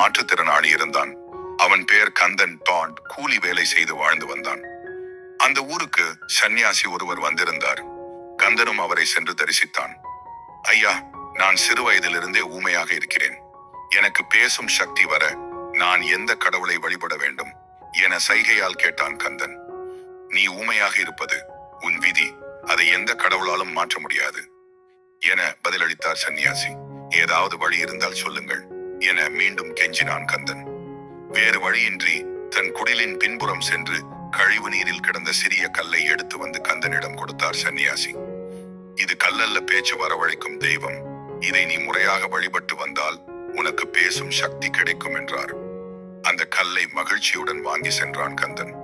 மாற்றுத்திறனாளி இருந்தான். அவன் பெயர் கந்தன் டாண்ட் கூலி வேலை செய்து வாழ்ந்து வந்தான். அந்த ஊருக்கு சன்னியாசி ஒருவர் வந்திருந்தார். கந்தனும் அவரை சென்று தரிசித்தான். ஐயா நான் சிறுவயதிலிருந்தே ஊமையாக இருக்கிறேன். எனக்கு பேசும் சக்தி வர நான் எந்த கடவுளை வழிபட வேண்டும்? என சைகையால் கேட்டான் கந்தன். நீ ஊமையாக இருப்பது உன் விதி. அதை எந்த கடவுளாலும் மாற்ற முடியாது என பதிலளித்தார் சன்னியாசி ஏதாவது வழி இருந்தால் சொல்லுங்கள். என மீண்டும் கெஞ்சினான் கந்தன். வேறு வழியின்றி தன் குடிலின் பின்புறம் சென்று கழிவு நீரில் கிடந்த சிறிய கல்லை எடுத்து வந்து கந்தனிடம் கொடுத்தார் சந்நியாசி. இது கல்லல்ல பேச்சு வரவழைக்கும் தெய்வம். இதை நீ முறையாக வழிபட்டு வந்தால் உனக்கு பேசும் சக்தி கிடைக்கும் என்றார். அந்த கல்லை மகிழ்ச்சியுடன் வாங்கி சென்றான் கந்தன்.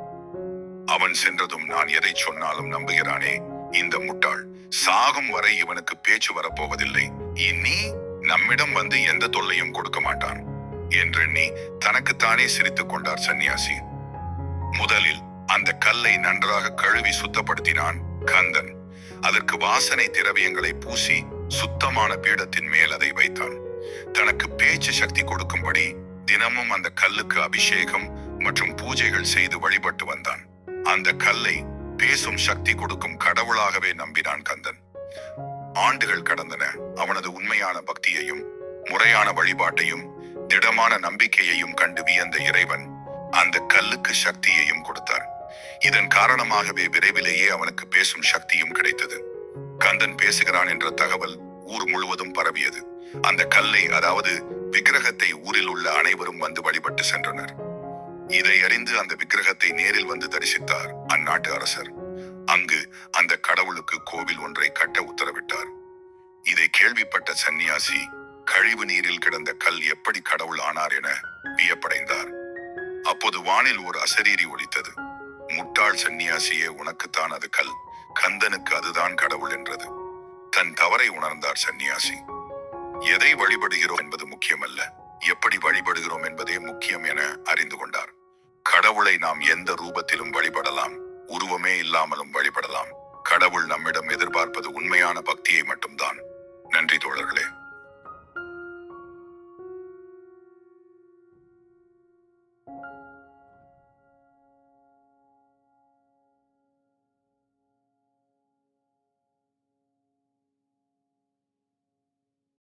அவன் சென்றதும் நான் எதை சொன்னாலும் நம்புகிறானே இந்த முட்டாள். சாகும் வரை இவனுக்கு பேச்சு வரப்போவதில்லை. இனி நம்மிடம் வந்து எந்த தொல்லையும் கொடுக்க மாட்டான் என்றெண்ணி தனக்குத்தானே சிரித்துக் கொண்டார் சன்னியாசி முதலில் அந்த கல்லை நன்றாக கழுவி சுத்தப்படுத்தினான் கந்தன். அதற்கு வாசனை திரவியங்களை பூசி சுத்தமான பீடத்தின் மேல் அதை வைத்தான். தனக்கு பேச்சு சக்தி கொடுக்கும்படி தினமும் அந்த கல்லுக்கு அபிஷேகம் மற்றும் பூஜைகள் செய்து வழிபட்டு வந்தான். அந்த கல்லை பேசும் சக்தி கொடுக்கும் கடவுளாகவே நம்பினான் கந்தன். ஆண்டுகள் கடந்தன. அவனது உண்மையான பக்தியையும் முறையான வழிபாட்டையும் திடமான நம்பிக்கையையும் கண்டு வியந்த இறைவன் அந்த கல்லுக்கு சக்தியையும் கொடுத்தார். இதன் காரணமாகவே விரைவிலேயே அவனுக்கு பேசும் சக்தியும் கிடைத்தது. கந்தன் பேசுகிறான் என்ற தகவல் ஊர் முழுவதும் பரவியது. அந்த கல்லை அதாவது விக்கிரகத்தை ஊரில் உள்ள அனைவரும் வந்து வழிபட்டு சென்றனர். இதை அறிந்து அந்த விக்கிரகத்தை நேரில் வந்து தரிசித்தார் அந்நாட்டு அரசர். அங்கு அந்த கடவுளுக்கு கோவில் ஒன்றை கேள்விப்பட்ட சந்நியாசி கழிவு நீரில் கிடந்த கல் எப்படி கடவுள் ஆனார் என வியப்படைந்தார். அப்போது வானில் ஒரு அசரீரி ஒலித்தது. முட்டாள் சன்னியாசியே உனக்குத்தான் அது கல் கந்தனுக்கு அதுதான் கடவுள் என்றது. தன் தவறை உணர்ந்தார் சந்நியாசி. எதை வழிபடுகிறோம் என்பது முக்கியமல்ல. எப்படி வழிபடுகிறோம் என்பதே முக்கியம் என அறிந்து கொண்டார். கடவுளை நாம் எந்த ரூபத்திலும் வழிபடலாம். உருவமே இல்லாமலும் வழிபடலாம். கடவுள் நம்மிடம் எதிர்பார்ப்பது உண்மையான பக்தியை மட்டும்தான். you